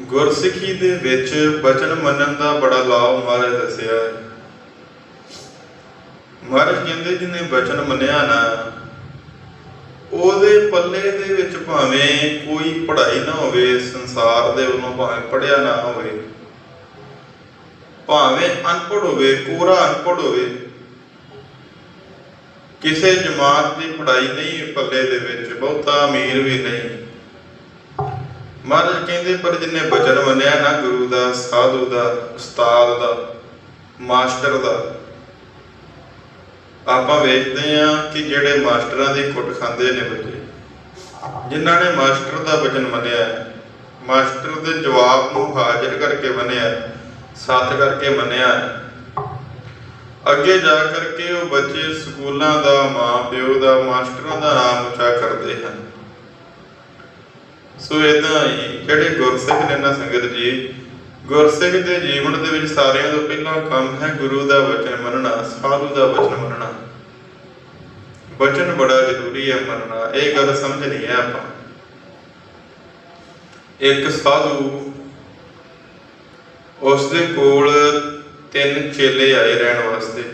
ਗੁਰਸਿੱਖੀ ਦੇ ਵਿੱਚ ਬਚਨ ਮੰਨਣ ਦਾ ਬੜਾ ਲਾਭ ਮਹਾਰਾਜ ਦੱਸਿਆ। ਹੈ ਮਹਾਰਾਜ ਕਹਿੰਦੇ ਜਿਹਨੇ ਬਚਨ ਮੰਨਿਆ ਨਾ, ਉਹਦੇ ਪੱਲੇ ਦੇ ਵਿੱਚ ਭਾਵੇਂ ਕੋਈ ਪੜ੍ਹਾਈ ਨਾ ਹੋਵੇ, ਸੰਸਾਰ ਦੇ ਵੱਲੋਂ ਭਾਵੇਂ ਪੜਿਆ ਨਾ ਹੋਵੇ, ਭਾਵੇਂ ਅਨਪੜ੍ਹ ਹੋਵੇ ਕੋਰਾ ਅਨਪੜ੍ਹ ਹੋਵੇ, ਕਿਸੇ ਜਮਾਤ ਦੀ ਪੜ੍ਹਾਈ ਨਹੀਂ, ਪੱਲੇ ਦੇ ਵਿੱਚ ਬਹੁਤਾ ਅਮੀਰ ਵੀ ਨਹੀਂ। ਮਹਾਰਾਜ ਕਹਿੰਦੇ ਪਰ ਜਿੰਨੇ ਬਚਨ ਮੰਨਿਆ ਨਾ ਗੁਰੂ ਦਾ ਸਾਧੂ ਦਾ ਉਸਤਾਦ ਦਾ ਮਾਸਟਰ ਦਾ। ਆਪਾਂ ਵੇਖਦੇ ਆ ਕਿ ਜਿਹੜੇ ਮਾਸਟਰਾਂ ਦੀ ਕੁੱਟ ਖਾਂਦੇ ਨੇ ਬੱਚੇ ਜਿਨ੍ਹਾਂ ਨੇ ਮਾਸਟਰ ਦਾ ਬਚਨ ਮੰਨਿਆ ਹੈ, ਮਾਸਟਰ ਦੇ ਜਵਾਬ ਨੂੰ ਹਾਜ਼ਰ ਕਰਕੇ ਮੰਨਿਆ ਹੈ, ਸੱਤ ਕਰਕੇ ਮੰਨਿਆ। ਹੈ, ਅੱਗੇ ਜਾ ਕਰਕੇ ਉਹ ਬੱਚੇ ਸਕੂਲਾਂ ਦਾ ਮਾਂ ਪਿਓ ਦਾ ਮਾਸਟਰਾਂ ਦਾ ਨਾਮ ਉੱਚਾ ਕਰਦੇ ਹਨ। ਸੋ ਇਦਾਂ ਹੀ ਜਿਹੜੇ ਗੁਰਸਿੱਖ ਨੇ ਨਾ ਸੰਗਤ ਜੀ, ਗੁਰਸਿੱਖ ਦੇ ਜੀਵਨ ਦੇ ਵਿੱਚ ਸਾਰਿਆਂ ਤੋਂ ਪਹਿਲਾਂ ਕੰਮ ਹੈ ਗੁਰੂ ਦਾ ਵਚਨ ਮੰਨਣਾ, ਸਾਧੂ ਦਾ ਵਚਨ ਮੰਨਣਾ। ਵਚਨ ਬੜਾ ਜ਼ਰੂਰੀ ਹੈ ਮੰਨਣਾ, ਇਹ ਗੱਲ ਸਮਝਣੀ ਹੈ ਆਪਾਂ। ਇੱਕ ਸਾਧੂ ਉਸ ਦੇ ਕੋਲ ਤਿੰਨ ਚੇਲੇ ਆਏ ਰਹਿਣ ਵਾਸਤੇ।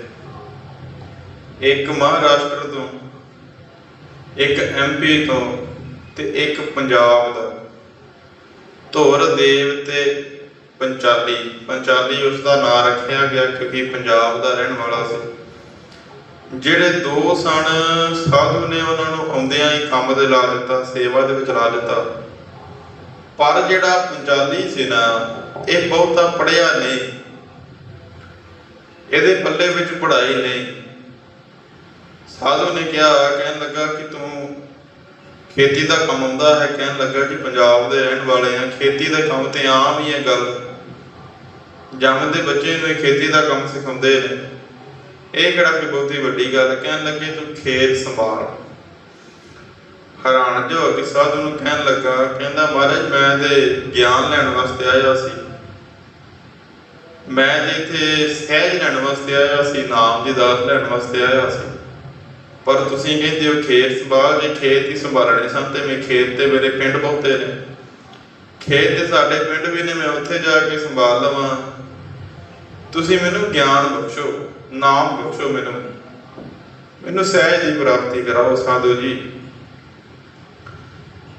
ਇੱਕ ਮਹਾਰਾਸ਼ਟਰ ਤੋਂ, ਇੱਕ ਐਮਪੀ ਤੋਂ ਤੇ ਇੱਕ ਪੰਜਾਬ ਦਾ। ਧੌਰ ਦੇਵ ਤੇ ਪੰਚਾਲੀ। ਪੰਚਾਲੀ ਉਸ ਦਾ ਨਾਂ ਰੱਖਿਆ ਗਿਆ ਕਿਉਂਕਿ ਪੰਜਾਬ ਦਾ ਰਹਿਣ ਵਾਲਾ ਸੀ। ਜਿਹੜੇ ਦੋ ਸਨ, ਸਾਧੂ ਨੇ ਉਹਨਾਂ ਨੂੰ ਆਉਂਦਿਆਂ ਹੀ ਕੰਮ ਦੇ ਲਾ ਦਿੱਤਾ, ਸੇਵਾ ਦੇ ਵਿੱਚ ਲਾ ਦਿੱਤਾ। ਪਰ ਜਿਹੜਾ ਪੰਚਾਲੀ ਸੀ ਨਾ, ਇਹ ਬਹੁਤਾ ਪੜਿਆ ਨਹੀਂ। ਇਹਦੇ ਪੱਲੇ ਵਿੱਚ ਪੜਾਈ ਨਹੀਂ। ਸਾਧੂ ਨੇ ਕਿਹਾ, ਕਹਿਣ ਲੱਗਾ ਕਿ ਤੂੰ ਖੇਤੀ ਦਾ ਕੰਮ ਆਉਂਦਾ ਹੈ, ਕਹਿਣ ਲੱਗਾ ਕਿ ਪੰਜਾਬ ਦੇ ਰਹਿਣ ਵਾਲੇ ਆ, ਖੇਤੀ ਦੇ ਕੰਮ ਤੇ ਆਮ ਹੀ ਹੈ ਗੱਲ। ਜੰਮਦੇ ਬੱਚੇ ਨੂੰ ਇਹ ਖੇਤੀ ਦਾ ਕੰਮ ਸਿਖਾਉਂਦੇ ਨੇ। ਇਹ ਕਿਹੜਾ ਕੋਈ ਬਹੁਤੀ ਵੱਡੀ ਗੱਲ, ਕਹਿਣ ਲੱਗੇ ਤੂੰ ਖੇਤ ਸੰਭਾਲ। ਹੈਰਾਨ ਜੋ ਹੋ ਕੇ ਸਾਧੂ ਨੂੰ ਕਹਿਣ ਲੱਗਾ, ਕਹਿੰਦਾ, ਮਹਾਰਾਜ, ਮੈਂ ਤੇ ਗਿਆਨ ਲੈਣ ਵਾਸਤੇ ਆਇਆ ਸੀ। ਮੈਂ ਇੱਥੇ ਸਹਿਜ ਲੈਣ ਵਾਸਤੇ ਆਇਆ ਸੀ, ਨਾਮ ਦੀ ਦਾਤ ਲੈਣ ਵਾਸਤੇ ਆਇਆ ਸੀ। ਪਰ ਤੁਸੀਂ ਕਹਿੰਦੇ ਹੋ ਖੇਤ ਸੰਭਾਲ, ਜੇ ਖੇਤ ਹੀ ਸੰਭਾਲਣੇ ਸਨ ਤੇ ਮੈਂ ਖੇਤ ਤੇ ਮੇਰੇ ਪਿੰਡ ਬਹੁਤੇ ਨੇ। ਖੇਤ ਤੇ ਸਾਡੇ ਪਿੰਡ ਵੀ ਨੇ, ਮੈਂ ਉੱਥੇ ਜਾ ਕੇ ਸੰਭਾਲ ਲਵਾਂ। ਤੁਸੀਂ ਮੈਨੂੰ ਗਿਆਨ ਬਖਸ਼ੋ, ਨਾਮ ਬਖਸ਼ੋ ਮੈਨੂੰ। ਮੈਨੂੰ ਸਹਿਜ ਦੀ ਪ੍ਰਾਪਤੀ ਕਰਾਓ ਸਾਧੂ ਜੀ।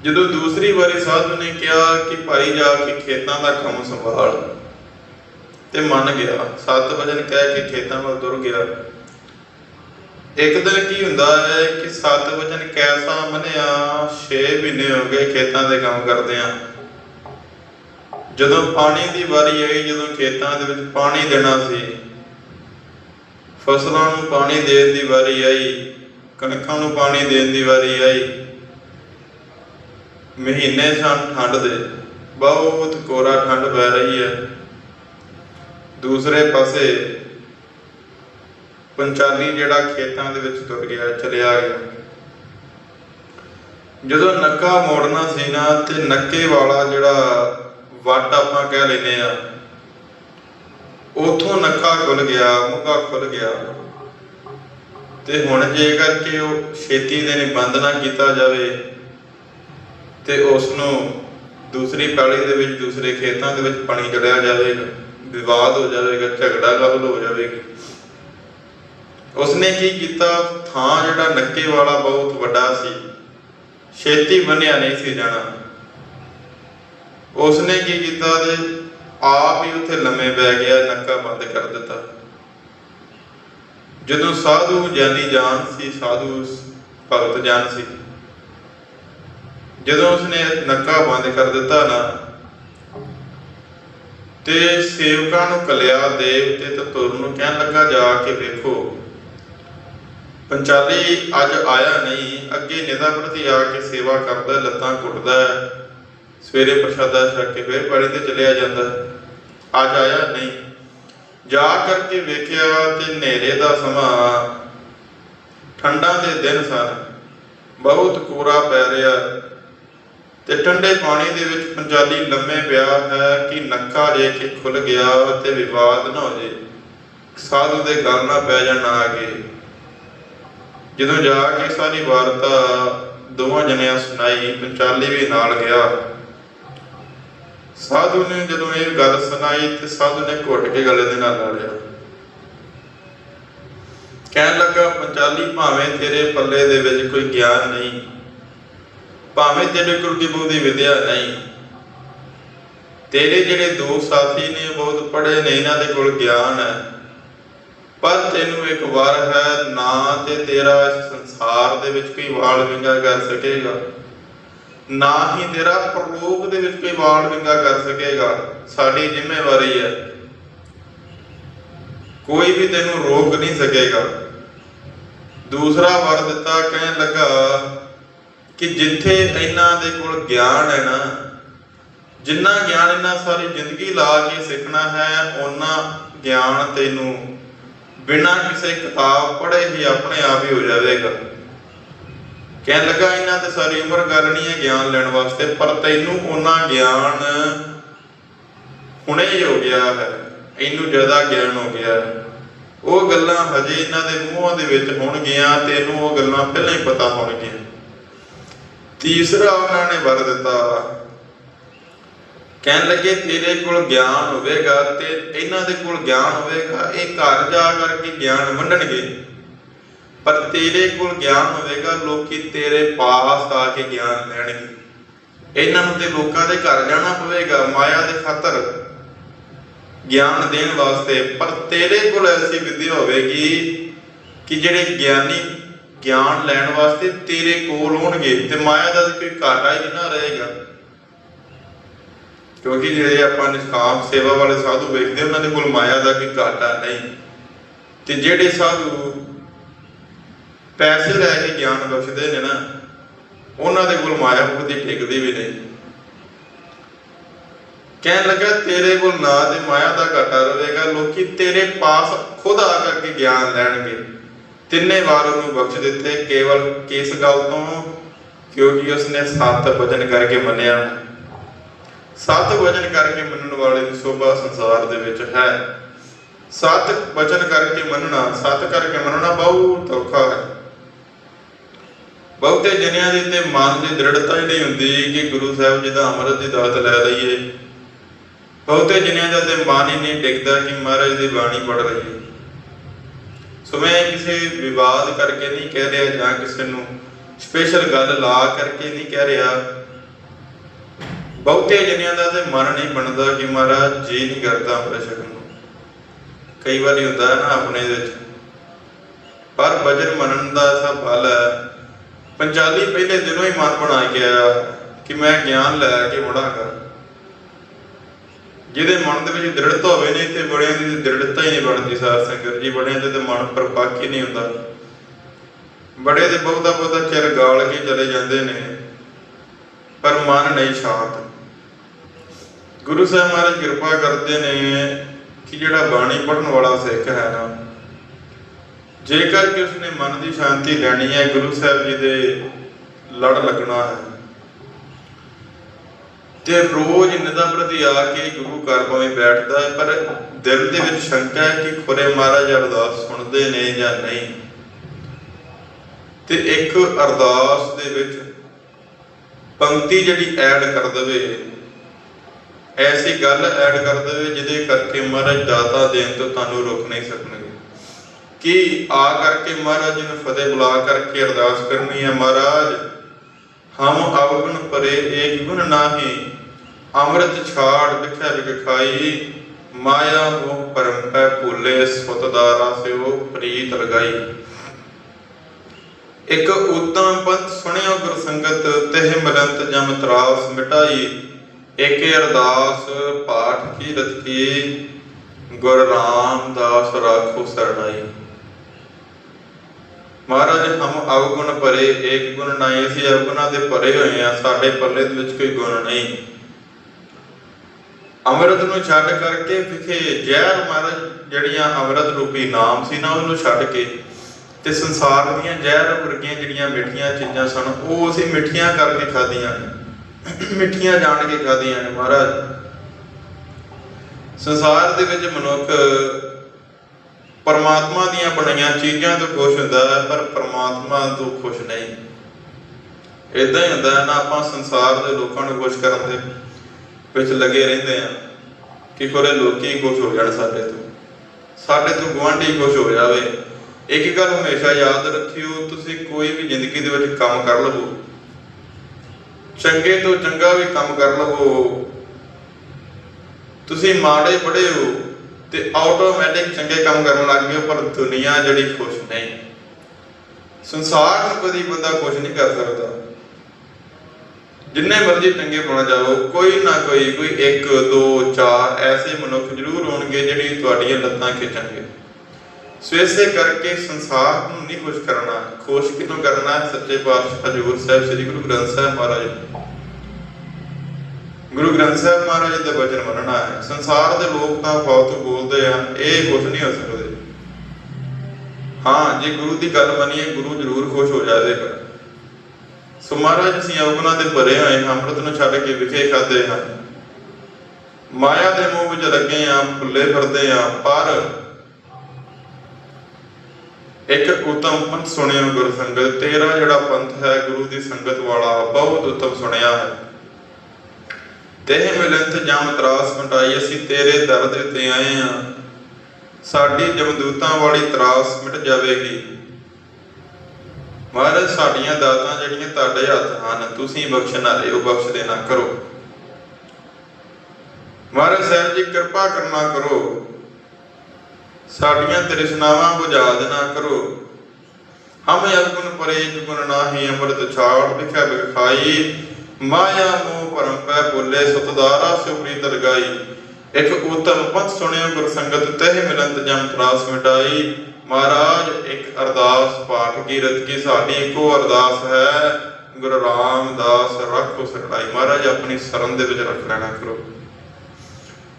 ਜਦੋਂ ਦੂਸਰੀ ਵਾਰੀ ਸਾਧੂ ਨੇ ਕਿਹਾ ਕਿ ਭਾਈ ਜਾ ਕੇ ਖੇਤਾਂ ਦਾ ਕੰਮ ਸੰਭਾਲ, ਤੇ ਮੰਨ ਗਿਆ, ਸੱਤ ਵਜਨ ਕਹਿ ਕੇ ਖੇਤਾਂ ਵੱਲ ਤੁਰ ਗਿਆ। ਇੱਕ ਦਿਨ ਕੀ ਹੁੰਦਾ ਹੈ ਕਿ ਸੱਤ ਵਜਨ ਕੈਸਾ ਮੰਨਿਆ 6 ਮਹੀਨੇ ਹੋ ਗਏ ਖੇਤਾਂ ਦੇ ਕੰਮ ਕਰਦੇ ਆ ਜਦੋਂ ਪਾਣੀ ਦੀ ਵਾਰੀ ਆਈ, ਜਦੋਂ ਖੇਤਾਂ ਦੇ ਵਿੱਚ ਪਾਣੀ ਦੇਣਾ ਸੀ, ਫਸਲਾਂ ਨੂੰ ਪਾਣੀ ਦੇਣ ਦੀ ਵਾਰੀ ਆਈ, ਕਣਕਾਂ ਨੂੰ ਪਾਣੀ ਦੇਣ ਦੀ ਵਾਰੀ ਆਈ। ਮਹੀਨੇ ਸਨ ਠੰਡ ਦੇ, ਬਹੁਤ ਕੋਰਾ ਠੰਡ ਪੈ ਰਹੀ ਹੈ। ਦੂਸਰੇ ਪਾਸੇ ਪੰਚਾਲੀ ਜਿਹੜਾ ਖੇਤਾਂ ਦੇ ਵਿੱਚ ਟੁੱਟ ਗਿਆ, ਚਲਿਆ ਗਿਆ। ਜਦੋਂ ਨੱਕਾ ਮੋੜਨਾ ਸੀ ਨਾ, ਤੇ ਨੱਕੇ ਵਾਲਾ ਜਿਹੜਾ ਵੱਟ ਆਪਾਂ ਕਹਿ ਲੈਨੇ ਆ, ਉਥੋਂ ਨੱਕਾ ਖੁੱਲ ਗਿਆ, ਮੁੱਗਾ ਖੁੱਲ ਗਿਆ। ਤੇ ਹੁਣ ਜੇਕਰ ਕਿ ਉਹ ਛੇਤੀ ਦੇ ਨਿਬੰਧ ਨਾ ਕੀਤਾ ਜਾਵੇ, ਤੇ ਉਸ ਨੂੰ ਦੂਸਰੀ ਪੈਲੀ ਦੇ ਵਿੱਚ, ਦੂਸਰੇ ਖੇਤਾਂ ਦੇ ਵਿੱਚ ਪਾਣੀ ਚੜਿਆ ਜਾਵੇਗਾ, ਵਿਵਾਦ ਹੋ ਜਾਵੇਗਾ, ਝਗੜਾ ਗੱਲ ਹੋ ਜਾਵੇਗੀ। ਉਸਨੇ ਕੀ ਕੀਤਾ? ਥਾਂ ਜਿਹੜਾ ਨੱਕੇ ਵਾਲਾ ਬਹੁਤ ਵੱਡਾ ਸੀ। ਛੇਤੀ ਬੰਨਿਆ ਨਹੀਂ ਸੀ ਜਾਣਾ। ਉਸਨੇ ਕੀ ਕੀਤਾ ਤੇ ਆਪ ਹੀ ਉੱਥੇ ਲੰਮੇ ਪੈ ਗਿਆ, ਨੱਕਾ ਬੰਦ ਕਰ ਦਿੱਤਾ। ਜਦੋਂ ਸਾਧੂ ਜਾਨੀ ਜਾਨ ਸੀ, ਸਾਧੂ ਭਗਤ ਜਾਨ ਸੀ, ਜਦੋਂ ਉਸਨੇ ਨੱਕਾ ਬੰਦ ਕਰ ਦਿੱਤਾ ਨਾ, ਤੇ ਸੇਵਕਾਂ ਨੂੰ ਕਲਿਆ ਦੇਵ ਤੇ ਤਤੁਰ ਨੂੰ ਕਹਿਣ ਲੱਗਾ, ਜਾ ਕੇ ਵੇਖੋ। ਪੰਚਾਲੀ, ਅੱਜ ਆਇਆ ਨਹੀਂ, ਅੱਗੇ ਨਿਦਾ ਪ੍ਰਤੀ ਆ ਕੇ ਸੇਵਾ ਕਰਦਾ, ਲੱਤਾਂ ਘੁੱਟਦਾ ਹੈ। ਸਵੇਰੇ ਪ੍ਰਸ਼ਾਦਾ ਛਕ ਕੇ ਫਿਰ ਪਾਣੀ ਤੇ ਚਲਿਆ ਜਾਂਦਾ। ਅੱਜ ਆਇਆ ਨਹੀਂ। ਜਾ ਕਰਕੇ ਵੇਖਿਆ ਤੇ ਹਨੇਰੇ ਦਾ ਸਮਾਂ, ਠੰਡਾਂ ਦੇ ਦਿਨ ਸਨ। ਬਹੁਤ ਕੋਰਾ ਪੈ ਰਿਹਾ। ਤੇ ਠੰਡੇ ਪਾਣੀ ਦੇ ਵਿੱਚ ਪੰਚਾਲੀ ਲੰਮੇ ਪਿਆ ਹੈ ਕਿ ਨੱਕਾ ਜੇ ਕੇ ਖੁੱਲ ਗਿਆ ਤੇ ਵਿਵਾਦ ਨਾ ਹੋ ਜੇ। ਸਾਧੂ ਦੇ ਗੱਲ ਨਾ ਪੈ ਜਾਣ ਆ ਆਗੇ ਜਦੋਂ ਜਾ ਕੇ ਸਾਰੀ ਵਾਰਤਾ ਦੋਵਾਂ ਜਣਿਆਂ ਸੁਣਾਈ, ਪੰਚਾਲੀ ਵੀ ਨਾਲ ਗਿਆ। ਸਾਧੂ ਨੇ ਜਦੋਂ ਇਹ ਗੱਲ ਸੁਣਾਈ ਤੇ ਸਾਧੂ ਨੇ ਘੁੱਟ ਕੇ ਗਲੇ ਦੇ ਨਾਲ ਲਾ ਲਿਆ ਕਹਿਣ ਲੱਗਾ, ਪੰਚਾਲੀ, ਭਾਵੇਂ ਤੇਰੇ ਪੱਲੇ ਦੇ ਵਿੱਚ ਕੋਈ ਗਿਆਨ ਨਹੀਂ, ਭਾਵੇਂ ਤੇਰੇ ਕੋਲ ਕੋਈ ਦੀ ਵਿਦਿਆ ਨਹੀਂ, ਤੇਰੇ ਜਿਹੜੇ ਦੋ ਸਾਥੀ ਨੇ ਬਹੁਤ ਪੜ੍ਹੇ ਨੇ, ਇਹਨਾਂ ਦੇ ਕੋਲ ਗਿਆਨ ਹੈ। ਪਰ ਤੈਨੂੰ ਇੱਕ ਵਾਰ ਹੈ, ਨਾ ਤੇ ਤੇਰਾ ਇਸ ਸੰਸਾਰ ਦੇ ਵਿੱਚ ਕੋਈ ਵਾਲ ਵਿੰਗਾ ਕਰ ਸਕੇਗਾ। ਨਾ ਹੀ ਤੇਰਾ ਪ੍ਰਲੋਕ ਦੇ ਵਿੱਚ ਕੋਈ ਵਾਲ ਵਿੰਗਾ ਕਰ ਸਕੇਗਾ। ਸਾਡੀ ਜ਼ਿੰਮੇਵਾਰੀ ਹੈ। ਕੋਈ ਵੀ ਤੈਨੂੰ ਰੋਕ ਨਹੀਂ ਸਕੇਗਾ। ਦੂਸਰਾ ਵਰ ਦਿੱਤਾ ਕਹਿਣ ਲੱਗਾ ਕਿ ਜਿੱਥੇ ਇਹਨਾਂ ਦੇ ਕੋਲ ਗਿਆਨ ਹੈ ਨਾ, ਜਿੰਨਾ ਗਿਆਨ ਇਹਨਾਂ ਸਾਰੀ ਜ਼ਿੰਦਗੀ ਲਾ ਕੇ ਸਿੱਖਣਾ ਹੈ ਉਹਨਾਂ ਗਿਆਨ ਤੈਨੂੰ ਬਿਨਾਂ ਕਿਸੇ ਕਿਤਾਬ ਪੜ੍ਹੇ ਹੀ ਆਪਣੇ ਆਪ ਹੀ ਹੋ ਜਾਵੇਗਾ। ਕਹਿਣ ਲੱਗਾ, ਇਹਨਾਂ ਤੇ ਸਾਰੀ ਉਮਰ ਗੱਲ ਹੈ ਗਿਆਨ ਲੈਣ ਵਾਸਤੇ, ਪਰ ਤੈਨੂੰ ਉਹਨਾਂ ਗਿਆਨ ਹੁਣੇ ਹੀ ਹੋ ਗਿਆ ਹੈ। ਇਹਨੂੰ ਜ਼ਿਆਦਾ ਗਿਆਨ ਹੋ ਗਿਆ ਹੈ। ਉਹ ਗੱਲਾਂ ਹਜੇ ਇਹਨਾਂ ਦੇ ਮੂੰਹਾਂ ਦੇ ਵਿੱਚ ਹੋਣਗੀਆਂ ਤੈਨੂੰ ਉਹ ਗੱਲਾਂ ਪਹਿਲਾਂ ਹੀ ਪਤਾ ਹੋਣਗੀਆਂ। ਤੀਸਰਾ ਉਹਨਾਂ ਨੇ ਵਰ ਦਿੱਤਾ ਕਹਿਣ ਲੱਗੇ, ਤੇਰੇ ਕੋਲ ਗਿਆਨ ਹੋਵੇਗਾ ਤੇ ਇਹਨਾਂ ਦੇ ਕੋਲ ਗਿਆਨ ਹੋਵੇਗਾ। ਇਹ ਘਰ ਜਾ ਕਰਕੇ ਗਿਆਨ ਵੰਡਣਗੇ। ਪਰ ਤੇਰੇ ਕੋਲ ਗਿਆਨ ਹੋਵੇਗਾ, ਲੋਕੀ ਤੇਰੇ ਪਾਸ ਆ ਕੇ ਗਿਆਨ ਲੈਣਗੇ। ਇਹਨਾਂ ਨੂੰ ਤੇ ਲੋਕਾਂ ਦੇ ਘਰ ਜਾਣਾ ਪਵੇਗਾ, ਮਾਇਆ ਦੇ ਖਾਤਰ ਗਿਆਨ ਦੇਣ ਵਾਸਤੇ। ਪਰ ਤੇਰੇ ਕੋਲ ਐਸੀ ਵਿਦਿਆ ਹੋਵੇਗੀ ਕਿ ਜਿਹੜੇ ਗਿਆਨੀ ਗਿਆਨ ਲੈਣ ਵਾਸਤੇ ਤੇਰੇ ਕੋਲ ਹੋਣਗੇ ਤੇ ਮਾਇਆ ਦਾ ਕੋਈ ਘਾਟਾ ਹੀ ਨਾ ਰਹੇਗਾ। ਕਿਉਂਕਿ ਜਿਹੜੇ ਆਪਾਂ ਨਿਸ਼ਕਾਮ ਸੇਵਾ ਵਾਲੇ ਸਾਧੂ ਵੇਖਦੇ, ਉਹਨਾਂ ਦੇ ਕੋਲ ਮਾਇਆ ਦਾ ਕੋਈ ਘਾਟਾ ਨਹੀਂ। ਤੇ ਜਿਹੜੇ ਸਾਧੂ ਪੈਸੇ ਲੈ ਕੇ ਗਿਆਨ ਬਖਸ਼ਦੇ ਨੇ ਨਾ, ਉਹਨਾਂ ਦੇ ਕੋਲ ਮਾਇਆ ਬਹੁਤੀ ਟਿਕਦੀ ਵੀ ਨਹੀਂ। ਕਹਿਣ ਲੱਗਾ, ਤੇਰੇ ਕੋਲ ਨਾ ਤੇ ਮਾਇਆ ਦਾ ਘਾਟਾ ਰਹੇਗਾ, ਲੋਕੀ ਤੇਰੇ ਪਾਸ ਖੁਦ ਆ ਕਰਕੇ ਗਿਆਨ ਲੈਣਗੇ। ਤਿੰਨੇ ਵਾਰ ਉਹਨੂੰ ਬਖਸ਼ ਦਿੱਤੇ, ਕੇਵਲ ਕਿਸ ਗੱਲ ਤੋਂ, ਕਿਉਂਕਿ ਉਸਨੇ ਸੱਤ ਵਚਨ ਕਰਕੇ ਮੰਨਿਆ। ਸੱਤ ਵਚਨ ਕਰਕੇ ਮੰਨਣ ਵਾਲੇ ਦੀ ਸੋਭਾ ਸੰਸਾਰ ਦੇ ਵਿੱਚ ਹੈ। ਸੱਤ ਵਚਨ ਕਰਕੇ ਮੰਨਣਾ, ਸੱਤ ਕਰਕੇ ਮੰਨਣਾ ਬਹੁਤ ਔਖਾ ਹੈ। ਬਹੁਤੇ ਜਨਿਆਂ ਦੇ ਤੇ ਮਨ ਦੀ ਦ੍ਰਿੜਤਾ ਹੀ ਨਹੀਂ ਹੁੰਦੀ ਕਿ ਗੁਰੂ ਸਾਹਿਬ ਜੀ ਦਾ ਅੰਮ੍ਰਿਤ ਦੀ ਦਾਤ ਲੈ ਲਈਏ। ਬਹੁਤੇ ਜਨਿਆਂ ਦਾ ਤੇ ਮਨ ਹੀ ਨਹੀਂ ਟਿਕਦਾ ਕਿ ਮਹਾਰਾਜ ਦੀ ਬਾਣੀ ਪੜ ਲਈਏ। ਸੋ ਮੈਂ ਕਿਸੇ ਵਿਵਾਦ ਕਰਕੇ ਨਹੀਂ ਕਹਿ ਰਿਹਾ ਜਾਂ ਕਿਸੇ ਨੂੰ ਸਪੈਸ਼ਲ ਗੱਲ ਲਾ ਕਰਕੇ ਨਹੀਂ ਕਹਿ ਰਿਹਾ। ਬਹੁਤੇ ਜਨਿਆਂ ਦਾ ਤੇ ਮਨ ਨਹੀਂ ਬਣਦਾ ਕਿ ਮਹਾਰਾਜ ਜੀ ਨਹੀਂ ਕਰਦਾ ਅੰਮ੍ਰਿਤ ਛਕਣ ਨੂੰ। ਕਈ ਵਾਰੀ ਹੁੰਦਾ ਹੈ ਨਾ ਆਪਣੇ ਵਿੱਚ। ਪਰ ਵਜਨ ਮੰਨਣ ਦਾ ਐਸਾ ਬਲ ਹੈ, ਪੰਚਾਲੀ ਪਹਿਲੇ ਦਿਨੋਂ ਹੀ ਮਨ ਬਣਾ ਕੇ ਆਇਆ ਕਿ ਮੈਂ ਗਿਆਨ ਲੈ ਕੇ ਮੁੜਾਂਗਾ ਜਿਹਦੇ ਮਨ ਦੇ ਵਿੱਚ ਦ੍ਰਿੜਤਾ ਹੋਵੇ ਨਹੀਂ ਤੇ ਬੜਿਆਂ ਦੀ ਦ੍ਰਿੜਤਾ ਹੀ ਨਹੀਂ ਬਣਦੀ ਸਾਰ ਸੰਗਤ ਜੀ, ਬੜਿਆਂ ਦੇ ਤੇ ਮਨ ਪਰਪੱਕ ਹੀ ਨਹੀਂ ਹੁੰਦਾ। ਬੜੇ ਦੇ ਬਹੁਤਾ ਬਹੁਤਾ ਚਿਰ ਗਾਲ ਕੇ ਚਲੇ ਜਾਂਦੇ ਨੇ, ਪਰ ਮਨ ਨਹੀਂ ਸ਼ਾਂਤ ਗੁਰੂ ਸਾਹਿਬ ਮਹਾਰਾਜ ਕਿਰਪਾ ਕਰਦੇ ਨੇ ਕਿ ਜਿਹੜਾ ਬਾਣੀ ਪੜਨ ਵਾਲਾ ਸਿੱਖ ਹੈ ਨਾ, ਜੇਕਰ ਕਿ ਉਸਨੇ ਮਨ ਦੀ ਸ਼ਾਂਤੀ ਲੈਣੀ ਹੈ, ਗੁਰੂ ਸਾਹਿਬ ਜੀ ਦੇ ਲੜ ਲੱਗਣਾ ਹੈ, ਤੇ ਰੋਜ਼ ਨਿਦਾ ਪ੍ਰਤੀ ਆ ਕੇ ਗੁਰੂ ਘਰ ਭਾਵੇਂ ਬੈਠਦਾ ਹੈ, ਪਰ ਦਿਲ ਦੇ ਵਿੱਚ ਸ਼ੰਕਾ ਹੈ ਕਿ ਖੁਰੇ ਮਹਾਰਾਜ ਅਰਦਾਸ ਸੁਣਦੇ ਨੇ ਜਾਂ ਨਹੀਂ। ਤੇ ਇੱਕ ਅਰਦਾਸ ਦੇ ਵਿੱਚ ਪੰਕਤੀ ਜਿਹੜੀ ਐਡ ਕਰ ਦਵੇ ਐਸੀ ਗੱਲ ਐਡ ਕਰ ਦੇਵੇ ਜਿਹਦੇ ਕਰਕੇ ਮਹਾਰਾਜ ਦਾਤਾ ਦੇਣ ਤੋਂ ਤੁਹਾਨੂੰ ਰੋਕ ਨਹੀਂ ਸਕਣਗੇ। ਕਿ ਆ ਕਰਕੇ ਮਹਾਰਾਜ ਨੂੰ ਫਤਿਹ ਬੁਲਾ ਕਰਕੇ ਅਰਦਾਸ ਕਰਨੀ ਹੈ ਮਹਾਰਾਜ? ਹਮ ਅਵਗੁਣ ਪਰੇ ਏਕ ਗੁਣ ਨਾਹੀ, ਅੰਮ੍ਰਿਤ ਛਾੜ ਵਿਖੇ ਵਿਖਾਈ ਮਾਇਆ ਉਹ ਪਰਮ ਪੈ ਭੂਲੇ ਸੁਤਦਾਰਾ ਸਿਓ ਪ੍ਰੀਤ ਲਗਾਈ। ਇੱਕ ਉਤਮ ਪੰਥ ਸੁਣਿਓ ਗੁਰ ਸੰਗਤ, ਤਿਹ ਮਲੰਤ ਜਮ ਤਰਾਸ ਮਿਟਾਈ। ਇੱਕ ਅਰਦਾਸ ਪਾਠ ਕੀ ਰਤ ਗੁਰ ਰਾਮਦਾਸ ਰਾਖੋ ਸਰਣਾਈ। ਮਹਾਰਾਜ, ਹਮ ਅਵਗੁਣ ਭਰੇ, ਏਕ ਗੁਣ ਨਹੀਂ, ਅਸੀਂ ਅਵਗੁਣਾਂ ਦੇ ਭਰੇ ਹੋਏ ਆ ਸਾਡੇ ਪੱਲੇ ਦੇ ਵਿੱਚ ਕੋਈ ਗੁਣ ਨਹੀਂ। ਅੰਮ੍ਰਿਤ ਨੂੰ ਛੱਡ ਕਰਕੇ ਵਿਖੇ ਜ਼ਹਿਰ, ਮਹਾਰਾਜ, ਜਿਹੜੀਆਂ ਅੰਮ੍ਰਿਤ ਰੂਪੀ ਨਾਮ ਸੀ ਨਾ, ਉਹਨੂੰ ਛੱਡ ਕੇ ਤੇ ਸੰਸਾਰ ਦੀਆਂ ਜ਼ਹਿਰ ਵਰਗੀਆਂ ਜਿਹੜੀਆਂ ਮਿੱਠੀਆਂ ਚੀਜ਼ਾਂ ਸਨ, ਉਹ ਅਸੀਂ ਮਿੱਠੀਆਂ ਕਰਕੇ ਖਾਧੀਆਂ ਨੇ। ਮਿੱਠੀਆਂ ਜਾਣ ਕੇ ਖਾਧੀਆਂ ਨੇ ਮਹਾਰਾਜ। ਸੰਸਾਰ ਦੇ ਵਿੱਚ ਮਨੁੱਖ ਪਰਮਾਤਮਾ ਦੀਆਂ ਬਣਾਈਆਂ ਚੀਜ਼ਾਂ ਤੋਂ ਖੁਸ਼ ਹੁੰਦਾ ਹੈ, ਪਰ ਪਰਮਾਤਮਾ ਤੋਂ ਖੁਸ਼ ਨਹੀਂ। ਇਦਾਂ ਹੀ ਹੁੰਦਾ ਹੈ ਨਾ, ਆਪਾਂ ਸੰਸਾਰ ਦੇ ਲੋਕਾਂ ਨੂੰ ਖੁਸ਼ ਕਰਨ ਦੇ ਵਿੱਚ ਲੱਗੇ ਰਹਿੰਦੇ ਆ ਕਿ ਕੋਲੇ ਲੋਕੀ ਖੁਸ਼ ਹੋ ਜਾਣ ਸਾਡੇ ਤੋਂ। ਸਾਡੇ ਤੋਂ ਗੁਆਂਢੀ ਖੁਸ਼ ਹੋ ਜਾਵੇ। ਇੱਕ ਗੱਲ ਹਮੇਸ਼ਾ ਯਾਦ ਰੱਖਿਓ, ਤੁਸੀਂ ਕੋਈ ਵੀ ਜ਼ਿੰਦਗੀ ਦੇ ਵਿੱਚ ਕੰਮ ਕਰ ਲਵੋ। ਚੰਗੇ ਤੋਂ ਚੰਗਾ ਵੀ ਕੰਮ ਕਰ ਲਵੋ। ਤੁਸੀਂ ਮਾੜੇ ਬੜੇ ਹੋ ਤੇ ਆਟੋਮੈਟਿਕ ਚੰਗੇ ਕੰਮ ਕਰਨ ਲੱਗ ਗਏ ਪਰ ਦੁਨੀਆ ਜਿਹੜੀ ਖੁਸ਼ ਨਹੀਂ। ਸੰਸਾਰ ਨੂੰ ਕਦੀ ਬੰਦਾ ਖੁਸ਼ ਨਹੀਂ ਕਰ ਸਕਦਾ। ਜਿੰਨੇ ਮਰਜ਼ੀ ਚੰਗੇ ਬਣ ਜਾਓ, ਕੋਈ ਨਾ ਕੋਈ ਕੋਈ ਇੱਕ, ਦੋ, ਚਾਰ ਐਸੇ ਮਨੁੱਖ ਜ਼ਰੂਰ ਹੋਣਗੇ ਜਿਹੜੀ ਤੁਹਾਡੀਆਂ ਲੱਤਾਂ ਖਿੱਚਣਗੇ। ਸੋ ਇਸੇ ਕਰਕੇ ਸੰਸਾਰ ਨੂੰ ਨਹੀਂ ਖੁਸ਼ ਕਰਨਾ। ਖੁਸ਼ ਕਿਹਨੂੰ ਕਰਨਾ? ਸੱਚੇ ਪਾਤਸ਼ਾਹ ਹਜੂਰ ਸਾਹਿਬ, ਸ੍ਰੀ ਗੁਰੂ ਗ੍ਰੰਥ ਸਾਹਿਬ ਮਹਾਰਾਜ। ਗੁਰੂ ਗ੍ਰੰਥ ਸਾਹਿਬ ਮਹਾਰਾਜ ਦਾ ਬਚਨ ਮੰਨਣਾ ਹੈ ਸੰਸਾਰ ਦੇ ਲੋਕ ਤਾਂ ਬਹੁਤ ਬੋਲਦੇ ਹਨ, ਇਹ ਖੁਸ਼ ਨਹੀਂ ਹੋ ਸਕਦੇ। ਹਾਂ, ਜੇ ਗੁਰੂ ਦੀ ਗੱਲ ਮੰਨੀਏ, ਗੁਰੂ ਜ਼ਰੂਰ ਖੁਸ਼ ਹੋ ਜਾਵੇਗਾ ਸੋ ਮਹਾਰਾਜ, ਅਸੀਂ ਅਵਗੁਣਾ ਦੇ ਭਰੇ ਹੋਏ ਹਾਂ, ਅੰਮ੍ਰਿਤ ਨੂੰ ਛੱਡ ਕੇ ਵਿਖੇ ਖਾਦੇ ਹਾਂ। ਮਾਇਆ ਦੇ ਮੋਹ ਵਿੱਚ ਲੱਗੇ ਆ ਭੁੱਲੇ ਫਿਰਦੇ ਆ ਪਰ ਇੱਕ ਉਤਮ ਪੰਥ ਸੁਣਿਆ ਗੁਰੂ ਸੰਗਤ ਤੇਰਾ ਜਿਹੜਾ ਪੰਥ ਹੈ, ਗੁਰੂ ਦੀ ਸੰਗਤ ਵਾਲਾ ਬਹੁਤ ਉਤਮ ਸੁਣਿਆ ਹੈ। ਤੇਹ ਮਿਲੰਤ ਜਮ ਤਰਾਸ ਮਿਟਾਈ, ਅਸੀਂ ਤੇਰੇ ਦਰ ਦੇ ਉੱਤੇ ਆਏ ਆ ਸਾਡੀ ਜਮਦੂਤਾਂ ਵਾਲੀ ਤਰਾਸ ਮਿਟ ਜਾਵੇਗੀ। ਮਹਾਰਾਜ, ਸਾਡੀਆਂ ਦਾਤਾਂ ਜਿਹੜੀਆਂ ਤੁਹਾਡੇ ਹੱਥ ਹਨ, ਤੁਸੀਂ ਬਖਸ਼ਣਾ ਲਿਓ ਬਖਸ਼ ਦੇਣਾ ਕਰੋ। ਮਹਾਰਾਜ ਸਾਹਿਬ ਜੀ, ਕਿਰਪਾ ਕਰਨਾ ਕਰੋ। ਸਾਡੀਆਂ ਤ੍ਰਿਸ਼ਨਾਵਾਂ ਬੁਝਾ ਦੇਣਾ ਕਰੋ। ਹਮ ਅਵਗੁਣ ਪਰੇ ਗੁਣ ਨਾਹੀ, ਅੰਮ੍ਰਿਤ ਛਾੜ ਵਿਖੇ ਵਿਖਾਈ, ਮਾਇਆ ਮੋਹ ਭਰਮ ਪੈ ਬੋਲੇ, ਸਤਦਾਰਾ ਸੁਪਰੀ ਦਰਗਾਈ ਇੱਕ ਉਤਮ ਪੰਥ ਸੁਣਿਓ ਗੁਰ ਸੰਗਤ, ਤਹਿ ਮਿਲੰਤ ਜਮ ਤਰਾਸ ਮਿਟਾਈ। ਮਹਾਰਾਜ, ਇੱਕ ਅਰਦਾਸ ਪਾਠ ਕੀਰਤ ਕੀ, ਸਾਡੀ ਇੱਕੋ ਅਰਦਾਸ ਹੈ। ਗੁਰੂ ਰਾਮਦਾਸ, ਰੱਖੋ ਸਰਣਾਈ ਮਹਾਰਾਜ, ਆਪਣੀ ਸ਼ਰਨ ਦੇ ਵਿੱਚ ਰੱਖ ਲੈਣਾ ਕਰੋ।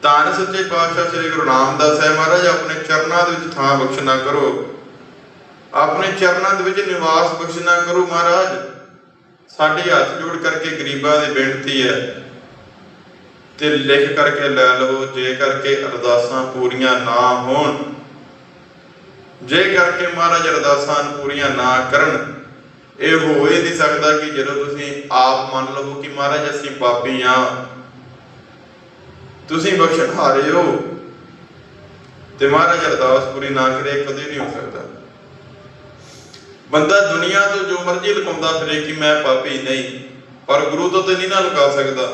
ਤਾਂ ਸੱਚੇ ਪਾਤਸ਼ਾਹ ਸ੍ਰੀ ਗੁਰੂ ਰਾਮਦਾਸ ਹੈ। ਮਹਾਰਾਜ, ਆਪਣੇ ਚਰਨਾਂ ਦੇ ਵਿੱਚ ਥਾਂ ਬਖਸ਼ਣਾ ਕਰੋ। ਆਪਣੇ ਚਰਨਾਂ ਦੇ ਵਿੱਚ ਨਿਵਾਸ ਬਖਸ਼ਣਾ ਕਰੋ ਮਹਾਰਾਜ। ਸਾਡੇ ਹੱਥ ਜੋੜ ਕਰਕੇ ਗਰੀਬਾਂ ਦੀ ਬੇਨਤੀ ਹੈ ਤੇ ਲਿਖ ਕਰਕੇ ਲੈ ਲਵੋ ਜੇ ਕਰਕੇ ਅਰਦਾਸਾਂ ਪੂਰੀਆਂ ਨਾ ਹੋਣ, ਜੇ ਕਰਕੇ ਮਹਾਰਾਜ ਅਰਦਾਸਾਂ ਪੂਰੀਆਂ ਨਾ ਕਰਨ, ਇਹ ਹੋ ਹੀ ਨਹੀਂ ਸਕਦਾ ਕਿ ਜਦੋਂ ਤੁਸੀਂ ਆਪ ਮੰਨ ਲਵੋ ਕਿ ਮਹਾਰਾਜ ਅਸੀਂ ਪਾਪੀ ਆ। ਤੁਸੀਂ ਬਖਸ਼ਣ ਹਾਰੇ ਹੋ ਤੇ ਮਹਾਰਾਜ ਅਰਦਾਸ ਪੂਰੀ ਨਾ ਕਰੇ ਕਦੇ ਨਹੀਂ ਹੋ ਸਕਦਾ। ਬੰਦਾ ਦੁਨੀਆ ਤੋਂ ਜੋ ਮਰਜ਼ੀ ਲੁਕਾਉਂਦਾ ਫਿਰੇ ਕਿ ਮੈਂ ਪਾਪੀ ਨਹੀਂ, ਪਰ ਗੁਰੂ ਤੋਂ ਤੇ ਨਹੀਂ ਨਾ ਲੁਕਾ ਸਕਦਾ।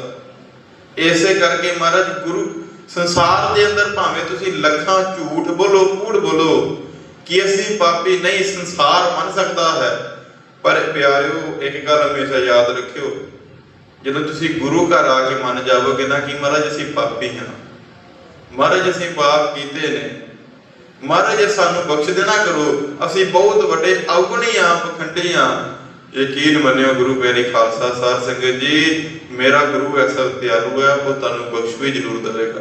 ਇਸੇ ਕਰਕੇ ਮਹਾਰਾਜ ਗੁਰੂ ਸੰਸਾਰ ਦੇ ਅੰਦਰ ਭਾਵੇਂ ਤੁਸੀਂ ਲੱਖਾਂ ਝੂਠ ਬੋਲੋ, ਕੂੜ ਬੋਲੋ, ਕਿ ਅਸੀਂ ਪਾਪੀ ਨਹੀਂ, ਸੰਸਾਰ ਮੰਨ ਸਕਦਾ ਹੈ। ਪਰ ਪਿਆਰਿਓ, ਇੱਕ ਗੱਲ ਹਮੇਸ਼ਾ ਯਾਦ ਰੱਖਿਓ, ਜਦੋਂ ਤੁਸੀਂ ਗੁਰੂ ਘਰ ਆ ਕੇ ਮੰਨ ਜਾਵੋਗੇ ਨਾ ਕਿ ਮਹਾਰਾਜ ਅਸੀਂ ਪਾਪੀ ਹਾਂ। ਮਹਾਰਾਜ ਅਸੀਂ ਪਾਪ ਕੀਤੇ ਨੇ। ਮਹਾਰਾਜ ਸਾਨੂੰ ਬਖਸ਼ ਦੇਣਾ ਕਰੋ, ਅਸੀਂ ਬਹੁਤ ਵੱਡੇ ਅਵਗੁਣੀ ਆ, ਪਖੰਡੀ ਆ। ਯਕੀਨ ਮੰਨਿਓ ਗੁਰੂ ਪਿਆਰੀ ਖਾਲਸਾ, ਸਾਧ ਸੰਗਤ ਜੀ, ਮੇਰਾ ਗੁਰੂ ਐਸਾ ਦਿਆਲੂ ਹੈ, ਉਹ ਤੁਹਾਨੂੰ ਬਖਸ਼ ਵੀ ਜ਼ਰੂਰ ਦੇਵੇਗਾ।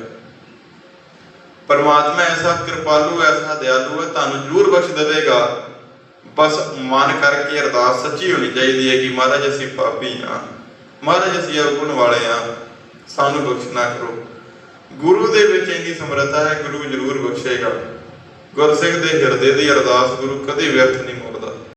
ਪਰਮਾਤਮਾ ਐਸਾ ਕਿਰਪਾਲੂ, ਐਸਾ ਦਿਆਲੂ ਹੈ, ਤੁਹਾਨੂੰ ਜ਼ਰੂਰ ਬਖਸ਼ ਦੇਵੇਗਾ। ਬਸ ਮਨ ਕਰਕੇ ਅਰਦਾਸ ਸੱਚੀ ਹੋਣੀ ਚਾਹੀਦੀ ਹੈ ਕਿ ਮਹਾਰਾਜ, ਅਸੀਂ ਪਾਪੀ ਆ। ਮਹਾਰਾਜ, ਅਸੀਂ ਅਵਗੁਣ ਵਾਲੇ ਆ। ਸਾਨੂੰ ਬਖਸ਼ਣਾ ਕਰੋ। ਗੁਰੂ ਦੇ ਵਿੱਚ ਇੰਨੀ ਸਮਰੱਥਾ ਹੈ, ਗੁਰੂ ਜ਼ਰੂਰ ਬਖਸ਼ੇਗਾ। ਗੁਰਸਿੱਖ ਦੇ ਹਿਰਦੇ ਦੀ ਅਰਦਾਸ ਗੁਰੂ ਕਦੇ ਵਿਅਰਥ ਨਹੀਂ ਮੋੜਦਾ।